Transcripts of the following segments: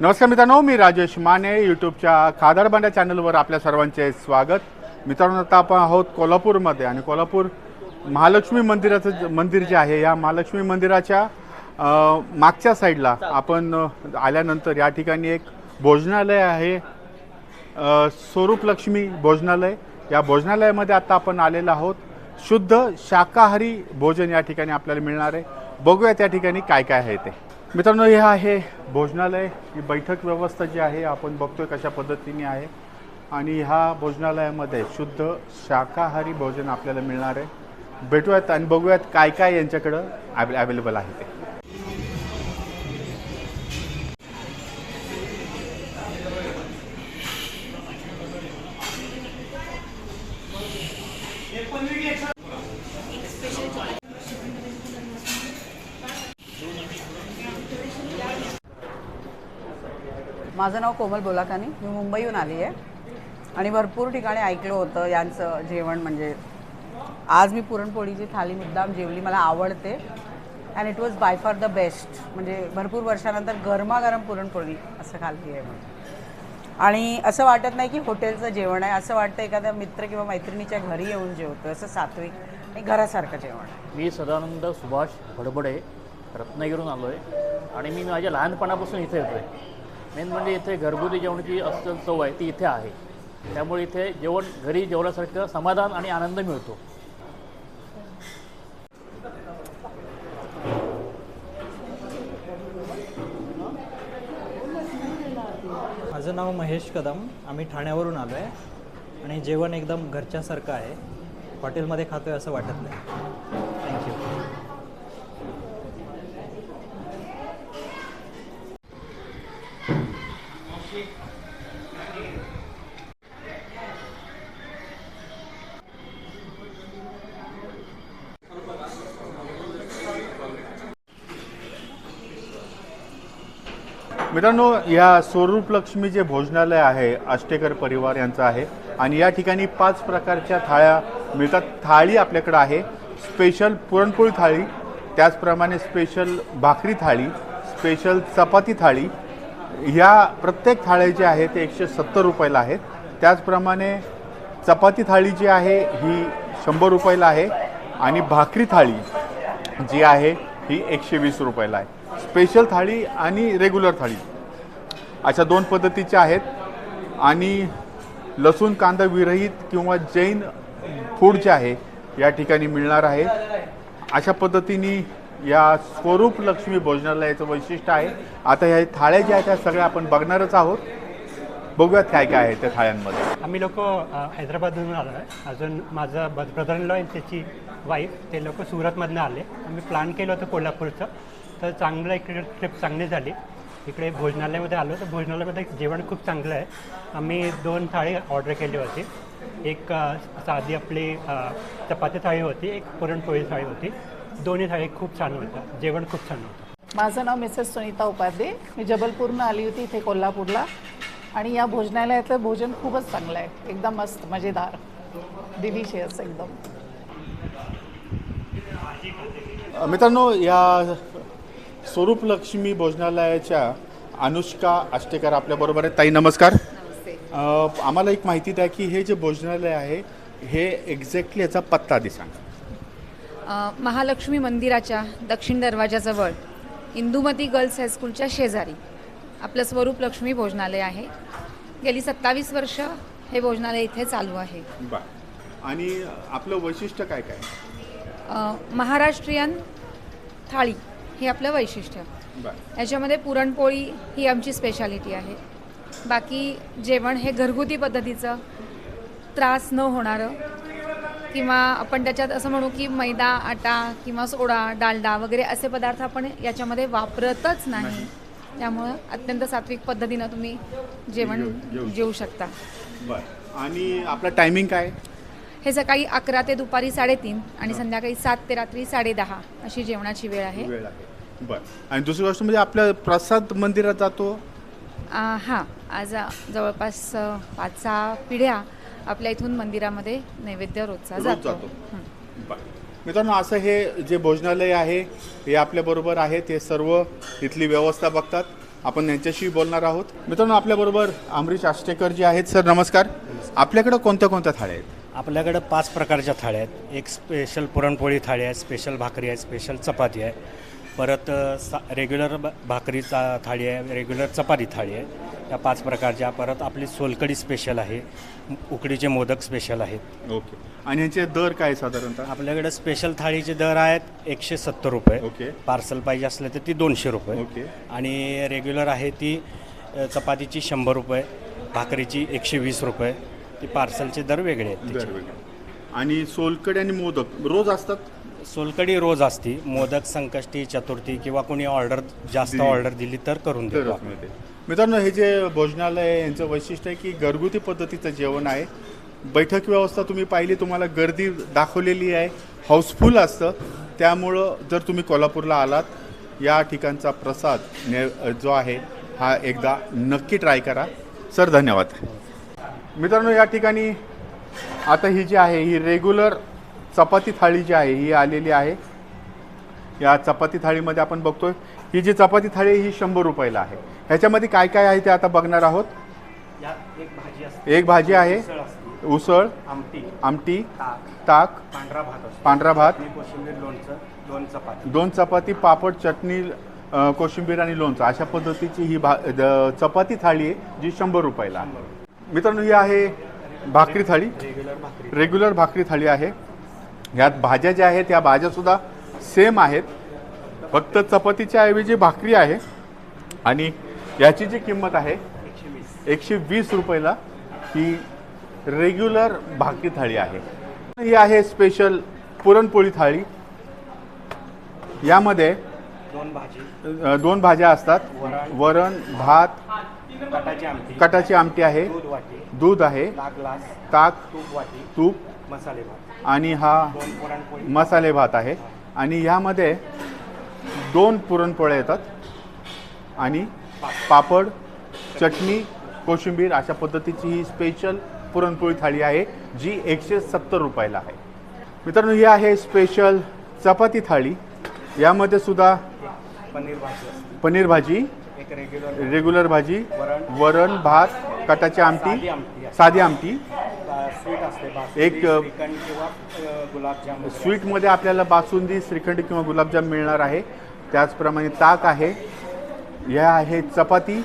नमस्कार मित्रांनो मी राजेश माने यूट्यूबच्या खादाडबांड्या चॅनलवर आपल्या सर्वांचे स्वागत. मित्रांनो आता आपण आहोत कोल्हापूरमध्ये आणि कोल्हापूर महालक्ष्मी मंदिराचं ज- मंदिर जे आहे या महालक्ष्मी मंदिराच्या मागच्या साईडला आपण आल्यानंतर या ठिकाणी एक भोजनालय आहे. स्वरूप लक्ष्मी भोजनालय. या भोजनालयामध्ये आता आपण आलेलो आहोत. शुद्ध शाकाहारी भोजन या ठिकाणी आपल्याला मिळणार आहे. बघूया त्या ठिकाणी काय काय आहे ते. मित्रांनो हे आहे भोजनालय. ही बैठक व्यवस्था जी आहे आपण बघतोय कशा पद्धतीने आहे. आणि ह्या भोजनालयामध्ये शुद्ध शाकाहारी भोजन आपल्याला मिळणार आहे. भेटूयात आणि बघूयात काय काय यांच्याकडं ॲव अवेलेबल आहे ते. माझं नाव कोमल बोलाकानी. मी मुंबईहून आली आहे. आणि भरपूर ठिकाणी ऐकलं होतं यांचं जेवण म्हणजे. आज मी पुरणपोळीची थाली मुद्दाम जेवली मला आवडते. And it was by far the best म्हणजे भरपूर वर्षानंतर गरमागरम पुरणपोळी असं खाल्ली आहे म्हणून आणि असं वाटत नाही की हॉटेलचं जेवण आहे. असं वाटतं एखाद्या मित्र किंवा मैत्रिणीच्या घरी येऊन जेवतो असं सात्विक आणि घरासारखं जेवण मी सदानंद सुभाष भडबडे रत्नागिरीहून आलो आहे आणि मी माझ्या लहानपणापासून इथे येतो आहे मेन म्हणजे इथे घरगुती जेवणाची अस्सल चव आहे ती इथे आहे. त्यामुळे इथे जेवण घरी जेवणासारखं समाधान आणि आनंद मिळतो. माझं नाव महेश कदम. आम्ही ठाण्यावरून आलो आहे. आणि जेवण एकदम घरच्यासारखं आहे. हॉटेलमध्ये खातो आहे असं वाटत नाही. मित्रांनो या स्वरूप लक्ष्मी जे भोजनालय आहे आष्टेकर परिवार यांचं आहे. आणि या ठिकाणी पाच प्रकारच्या थाळ्या मिळतात. थाळी आपल्याकडं आहे. स्पेशल पुरणपोळी थाळी त्याचप्रमाणे स्पेशल भाकरी थाळी स्पेशल चपाती थाळी ह्या प्रत्येक थाळ्या जे आहे ते एकशे सत्तर रुपयाला आहेत. त्याचप्रमाणे चपाती थाळी जी आहे ही शंभर रुपयाला आहे आणि भाकरी थाळी जी आहे ही एकशे वीस रुपयाला आहे. स्पेशल थाळी आणि रेग्युलर थाळी. अशा दोन पद्धतीच्या आहेत. आणि लसूण कांदा विरहित किंवा जैन फूड जे आहे या ठिकाणी मिळणार आहे. अशा पद्धतीने या स्वरूप लक्ष्मी भोजनालयाचं वैशिष्ट्य आहे. आता ह्या थाळ्या ज्या आहेत त्या सगळ्या आपण बघणारच आहोत. बघूयात काय काय आहे त्या थाळ्यांमध्ये. आम्ही लोक हैदराबादमधून आलो आहे. अजून माझा ब्रदर इन लॉ आणि त्याची वाईफ ते लोक सुरतमधनं आले. आम्ही प्लॅन केलं होतं कोल्हापूरचं. तर चांगलं इकडे ट्रिप चांगली झाली. इकडे भोजनालयामध्ये आलो. तर भोजनालयामध्ये जेवण खूप चांगलं आहे. आम्ही दोन थाळी ऑर्डर केली होती. एक साधी आपली चपाती थाळी होती. एक पुरणपोळी थाळी होती. दोन्ही थाळी खूप छान होतं जेवण खूप छान होतं. माझं नाव मिसेस सुनीता उपाध्ये. मी जबलपूरनं आली होती इथे कोल्हापूरला. आणि या भोजनालयातलं भोजन खूपच चांगलं आहे. एकदम मस्त मजेदार. डिलिशियस एकदम. मित्रांनो या स्वरूप लक्ष्मी भोजनालयाच्या अनुष्का आष्टेकर आपल्याबरोबर आहेत. ताई नमस्कार. अ, आम्हाला एक माहिती द्या की हे जे भोजनालय आहे हे एक्झॅक्टली याचा पत्ता दे सांगा. महालक्ष्मी मंदिराच्या दक्षिण दरवाजाजवळ इंदुमती गर्ल्स हायस्कूलच्या शेजारी आपलं स्वरूप लक्ष्मी भोजनालय आहे. गेली सत्तावीस वर्ष हे भोजनालय इथे चालू आहे. आणि आपलं वैशिष्ट्य काय काय? महाराष्ट्रीयन थाळी हे आपलं वैशिष्ट्य. याच्यामध्ये पुरणपोळी ही आमची स्पेशालिटी आहे. बाकी जेवण हे घरगुती पद्धतीचं त्रास न होणारं किंवा आपण त्याच्यात असं म्हणू की मैदा आटा किंवा सोडा डालडा वगैरे असे पदार्थ आपण याच्यामध्ये वापरतच नाही. त्यामुळं अत्यंत सात्विक पद्धतीनं तुम्ही जेवण जेव- शकता. बर. आणि आपलं टायमिंग काय? हे सकाळी अकरा ते दुपारी साडेतीन आणि संध्याकाळी सात ते रात्री साडेदहा अशी जेवणाची वेळ आहे. वेळ आहे. बर. आणि दुसरी गोष्ट म्हणजे आपल्या प्रसाद मंदिरात जातो? हां. आज जवळपास पाच सहा पिढ्या आपल्या इथून मंदिरामध्ये नैवेद्य रोजचा रोज जातो. हं. मित्रांनो असं हे जे भोजनालय आहे हे आपल्याबरोबर आहे ते सर्व इथली व्यवस्था बघतात. आपण त्यांच्याशी बोलणार आहोत. मित्रांनो आपल्याबरोबर अमरीश आष्टेकर जे आहेत सर नमस्कार. आपल्याकडं कोणत्या कोणत्या थाळ्या आहेत? आपल्याकडं पाच प्रकारच्या थाळ्या आहेत. एक स्पेशल पुरणपोळी थाळी आहे स्पेशल भाकरी आहे स्पेशल चपाती आहे. परत सा रेग्युलर ब- भाकरीचा थाळी आहे रेग्युलर चपाती थाळी आहे. या पाच प्रकारच्या परत आपली सोलकडी स्पेशल आहे उकडीचे मोदक स्पेशल आहेत. ओके. आणि यांचे दर काय साधारणतः? आपल्याकडे स्पेशल थाळीचे दर आहेत एकशे सत्तर रुपये. ओके. पार्सल पाहिजे असलं तर ती दोनशे रुपये. ओके. आणि रेग्युलर आहे ती चपातीची शंभर रुपये भाकरीची एकशे वीस रुपये. ती पार्सलचे दर वेगळे आहेत आणि सोलकडी आणि मोदक रोज असतात? सोलकडी रोज असती मोदक संकष्टी चतुर्थी किंवा कोणी ऑर्डर जास्त. ऑर्डर दिली तर करून देतो तरच मिळते. मित्रांनो हे जे भोजनालय आहे यांचं वैशिष्ट्य आहे की घरगुती पद्धतीचं जेवण आहे. बैठक व्यवस्था तुम्ही पाहिली तुम्हाला गर्दी दाखवलेली आहे. हाऊसफुल असतं. त्यामुळं जर तुम्ही कोल्हापूरला आलात या ठिकाणचा प्रसाद ने जो आहे हा एकदा नक्की ट्राय करा. सर धन्यवाद. मित्रांनो या ठिकाणी आता ही जी आहे ही रेग्युलर चपाती थाळी जी आहे ही आलेली आहे. या चपाती थाळीमध्ये आपण बघतोय ही जी चपाती थाळी ही शंभर रुपयाला आहे. ह्याच्यामध्ये काय काय आहे ते आता बघणार आहोत? एक भाजी आहे. उसळ आमटी. आमटी ताक. पांढरा भात असतो. पांढरा भात. आणि कोशिंबीर लोणचं दोन चपाती. दोन चपाती पापड चटणी कोशिंबीर आणि लोणचं. अशा पद्धतीची ही भा चपाती थाळी आहे जी शंभर रुपयाला मित्रांनो ही आहे भाकरी थाळी. रेग्युलर भाकरी थाळी आहे. यात भाज्या ज्या आहेत त्या भाज्यासुद्धा सेम आहेत. फक्त चपातीच्या ऐवजी भाकरी आहे. आणि याची जी किंमत आहे एकशे वीस रुपयाला ही रेग्युलर भाकरी थाळी आहे. ही आहे स्पेशल पुरणपोळी थाळी. यामध्ये दोन भाजी. दोन भाज्या असतात. वरण. भात कटाची आमटी. आहे. दूध आहे. ताक तूप वाटी. तूप. मसाले भात. आणि हा मसाले भात आहे. आणि ह्यामध्ये दोन पुरणपोळ्या येतात. आणि पापड चटणी कोशिंबीर अशा पद्धतीची ही स्पेशल पुरणपोळी थाळी आहे जी एकशे सत्तर रुपयाला आहे. मित्रांनो ही आहे स्पेशल चपाती थाळी. यामध्ये सुद्धा पनीर भाजी पनीर भाजी रेग्युलर भाजी. वरण. भात कटाची आमटी. साधी आमटी. स्वीट असते बासुंदी, एक, अ, श्रीखंड किंवा अ, गुलाबजाम वगैरे स्वीटमध्ये आपल्याला बासुंदी श्रीखंड किंवा गुलाबजाम मिळणार आहे. त्याचप्रमाणे ताक आहे. या आहे चपाती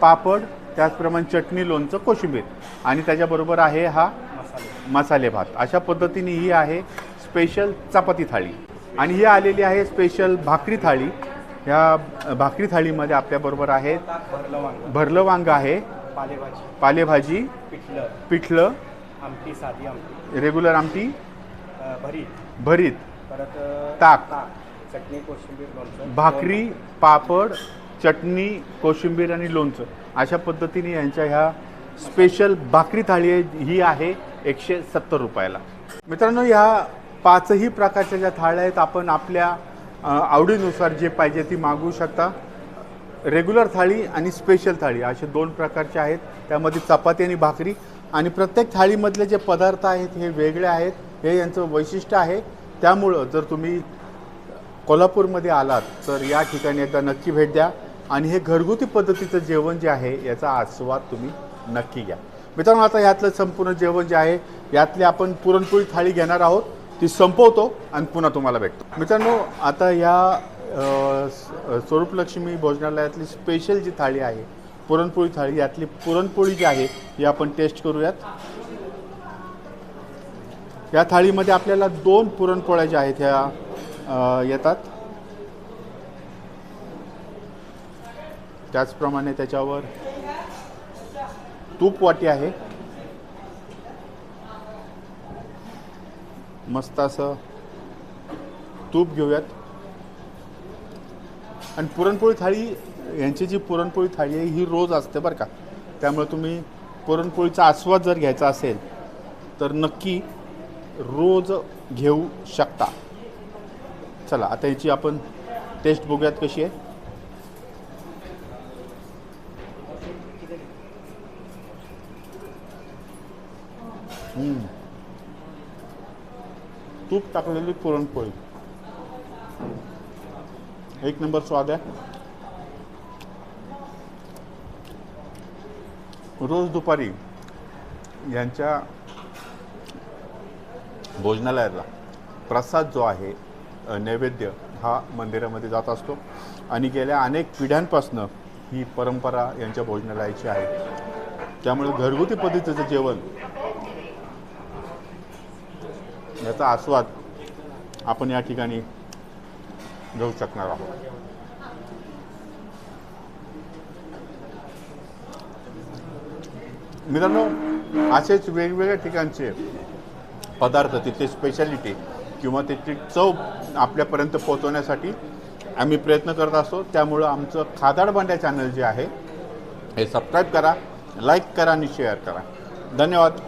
पापड त्याचप्रमाणे चटणी लोणचं कोशिंबीर. आणि त्याच्याबरोबर आहे हा मसाले. मसाले भात. अशा पद्धतीने ही आहे स्पेशल चपाती थाळी. आणि ही आलेली आहे स्पेशल भाकरी थाळी. ह्या भाकरी थाळीमध्ये आपल्याबरोबर ताक भरलं वांग. भरलं वांग आहे. पालेभाजी. पालेभाजी पिठलं. पिठलं आमटी साधी आमटी. रेग्युलर आमटी? भरीत. भरीत. परत ताक. चटणी कोशिंबीर लोणचं. भाकरी पापड चटणी कोशिंबीर आणि लोणचं. अशा पद्धतीने यांच्या ह्या स्पेशल भाकरी थाळी ही आहे एकशे सत्तर रुपयाला. मित्रांनो ह्या पाचही प्रकारच्या ज्या थाळ्या आहेत आपण आपल्या आवडीनुसार जे पाहिजे ती मागवू शकता. रेग्युलर थाळी आणि स्पेशल थाळी असे दोन प्रकारचे आहेत. त्यामध्ये चपाती आणि भाकरी. आणि प्रत्येक थाळीमधले जे पदार्थ आहेत हे वेगळे आहेत हे यांचं वैशिष्ट्य आहे. त्यामुळं जर तुम्ही कोल्हापूरमध्ये आलात तर या ठिकाणी एकदा नक्की भेट द्या. आणि हे घरगुती पद्धतीचं जेवण जे आहे याचा आस्वाद तुम्ही नक्की घ्या. मित्रांनो आता यातलं संपूर्ण जेवण जे आहे यातली आपण पुरणपोळी थाळी घेणार आहोत. ती संपवतो आणि पुन्हा तुम्हाला भेटतो. मित्रांनो आता या स्वरूपलक्ष्मी भोजनालयातली स्पेशल जी थाळी आहे पुरणपोळी थाळी यातली पुरणपोळी जी आहे ही आपण टेस्ट करूयात. या थाळीमध्ये आपल्याला दोन पुरणपोळ्या ज्या आहेत ह्या येतात. त्याचप्रमाणे त्याच्यावर तूप वाटी आहे. मस्त असं तूप घेऊयात. आणि पुरणपोळी थाळी यांची जी पुरणपोळी थाळी आहे ही रोज असते बरं का. त्यामुळे तुम्ही पुरणपोळीचा आस्वाद जर घ्यायचा असेल तर नक्की रोज घेऊ शकता. चला आता याची आपण टेस्ट बघूयात कशी आहे. तूप टाकलेली पुरणपोळी. एक नंबर स्वाद आहे. रोज दुपारी यांच्या भोजनालयाला प्रसाद जो आहे नैवेद्य हा मंदिरामध्ये जात असतो. आणि गेल्या अनेक पिढ्यांपासनं ही परंपरा यांच्या भोजनालयाची आहे. त्यामुळे घरगुती पद्धतीचं जेवण याचा आस्वाद आपण या ठिकाणी घेऊ शकणार आहोत. मित्रांनो असेच वेगवेगळ्या ठिकाणचे पदार्थ तिथले स्पेशालिटी किंवा त्याची चव आपल्यापर्यंत पोहोचवण्यासाठी आम्ही प्रयत्न करत असतो. त्यामुळं आमचं खादाड भांड्या चॅनल जे आहे हे सबस्क्राईब करा लाईक करा आणि शेअर करा. धन्यवाद.